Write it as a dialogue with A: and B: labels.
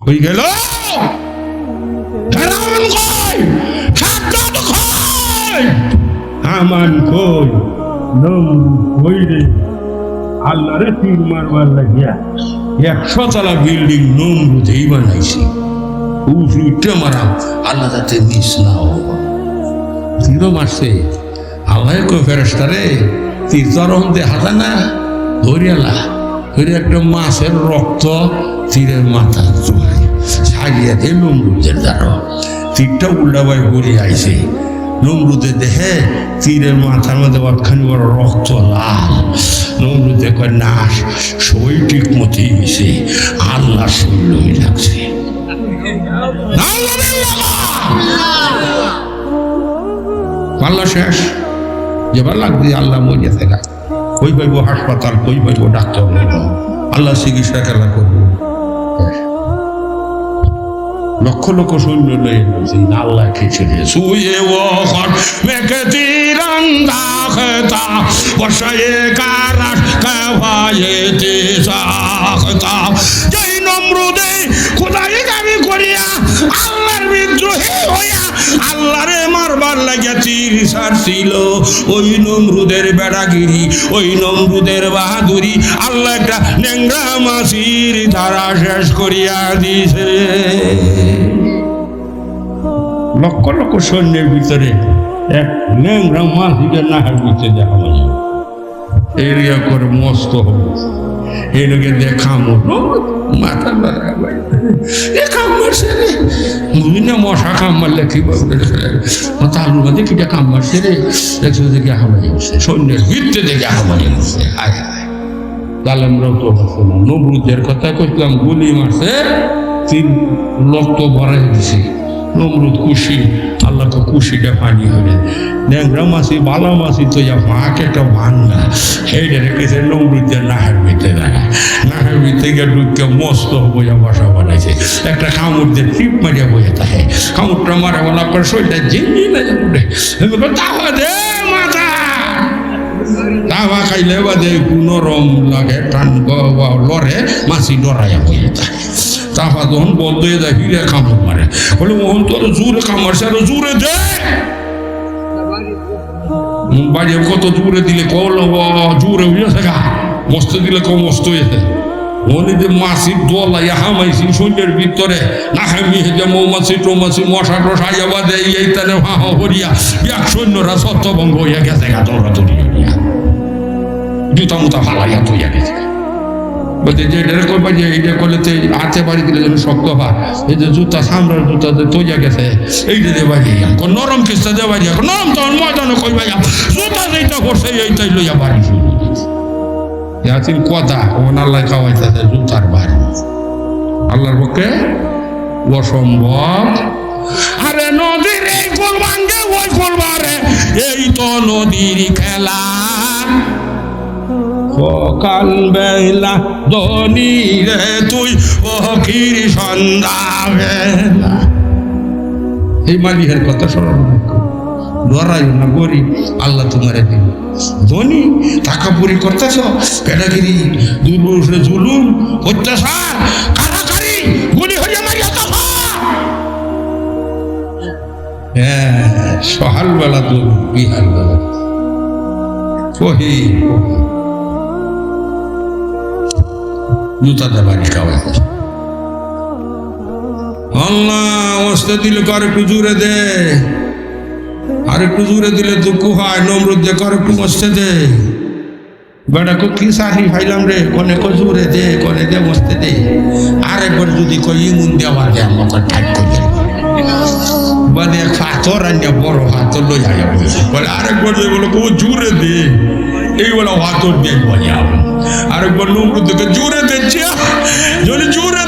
A: হয়ে গেল। আমান কই, নম কই রে। আল্লাহরে তীর মারবার লাগিয়া একশো তলা বিল্ডিং নমরুদেই বানাইছি। উঠে মারাম আল্লাহ যাতে মিস না হোক তীরও মারছে। আল্লাহ কই ফেরেস্তারে তীর তরম দে হাতা না। ধরিয়ালা ধরে একটা মাছের রক্ত তীরের মাথা চুলাই দিয়ে নমরুদের দ্বারা। তীরটা উল্টাবাই ঘুরে আইছে। নমরুদে দেহে তীরের মাথার মধ্যে অখানি বড় রক্ত লাল। নমরুদে কয় না, সই ঠিক মতোই হয়েছে আল্লাহ শরীর লাগছে পাল্লা শেষ। যেবার লাগবে আল্লাহ মরিয়া থাকা কই পাইব হাসপাতাল, কই পাইব ডাক্তার আল্লাহ চিকিৎসা খেলা করব লক্ষ লক্ষ সৈন্য লয়ে বলছেন আল্লাহ খেয়েছিল সুয়ে হর মেকে তিরঙ্গা খেতা, বসায়ে কারাস কাভায়ে তেসাখতা যেই নমরুদে খোদাই তীর ছিল। ওই নমরুদের বেড়াগিরি, ওই নমরুদের বাহাদুরি আল্লাহ একটা নেংরা মাসির ধারা শেষ করিয়া দিছে লক্ষ লক্ষ সৈন্যের ভিতরে এক নেংরা মাসিকে নাহার ভিতরে দেখা যায় এরিয়া করে মস্ত হবে। এটাকে দেখামো মাথা এ কাম মারছে রে। বুঝি না মশা কাম কি মাথা আলুর মধ্যে কিটা কাম রে? দেখছ দেখে হামাই গেছে সৈন্যের ভিত্তে দেখে হামাই গেছে হায় হায়। জালেমরাও তো না। নবরুদের কথা কইলাম গুলি মারছে। তিন রক্ত ভরাই দিছে। নমরুদ খুশি, আল্লাহকে খুশিটা পানি হলে ন্যাংরা মাসি বালা মাসি তো যা মাক একটা ভাঙ্গা সেইটা রেখেছে নমরুদের নাহের ভিতরে। ভিতরে গিয়ে ঢুকে মস্ত বোঝা বাসা বানাইছে। একটা কামড় দিয়ে টিপ মারিয়া বোঝা থাকে। কামড়টা মারা বলা করে শরীরটা জিঙ্গি না উঠে। তাহলে দে মাথা। তাওয়া খাইলে বাদে নরম লাগে, টান লড়ে মাছি ডরাইয়া বইয়ে থাকে। তাহা যখন বন্ধ হয়ে যায় হিরে কামড় মারে। বলে, মোহন, তোর জোরে কামড়ছে, আরও জোরে দে। বাড়ি কত জোরে দিলে কল জোরে হয়ে থাকা মস্ত দিলে কম মস্ত হয়েছে মনে যে দোলা ইহা মাইছি সৈন্যের ভিতরে। না হামি যে মৌমাছি, টৌমাছি, মশা টশা যাবা দেয় এই তারে হা হরিয়া এক সৈন্যরা সত্যভঙ্গ হইয়া গেছে গা হইয়া জুতা মুতা ফালাইয়া তৈয়া গেছে বলতে যে এটা করবা যে এইটা করলে তো হাতে বাড়ি দিলে যেন শক্ত হয়। এই যে জুতা সামরার জুতা যে তৈয়া গেছে, এইটা দিয়ে বাড়ি নরম কিস্তা দিয়ে বাড়ি নরম তখন ময়দানে কই ভাইয়া জুতা যেটা করছে, এইটাই লইয়া বাড়ি শুরু। ইয়াতিন কথা ওন আল্লাহ খাওয়াইতেছে জুতার বাড়ি। আল্লাহর পক্ষে অসম্ভব। আরে নদীর এই কোল ভাঙ্গে ওই কোল মারে এই তো নদীর খেলা। সকাল বেলা ধনী রে তুই ফকির সন্ধ্যা বেলা। এই মালিকের কথা স্মরণ রাখো। লড়াই না গরিব আল্লাহ তোমারে দিন। ধনী, টাকা পুরি করতেছ দুর্বরে জুলুম, অত্যাচার কারাকারি গুলি হয়ে মারিয়া হ্যাঁ সহাল বেলা তো বিহার বেলা কহি জুতাতে বাড়ি খাওয়াই আল্লাহ অবস্থা দিলে কর জুড়ে দে। আর একটু জুড়ে দিলে দুঃখ হয়, নমরুদ দে কর একটু মস্তে দে বেটা কো সাহি ফাইলাম রে? কনে কো দে, কনে দে মস্তে দে। আর একবার যদি কই ইমুন দেওয়া দে, আমাকে ঠাক করে বাদে হাতর আনিয়া বড় হাতর লই বলে আরেকবার যে বলে কো জুড়ে দে, এই বলে হাতর দিয়ে আরেকবার নমরুদ দেখে জুড়ে যদি জুড়ে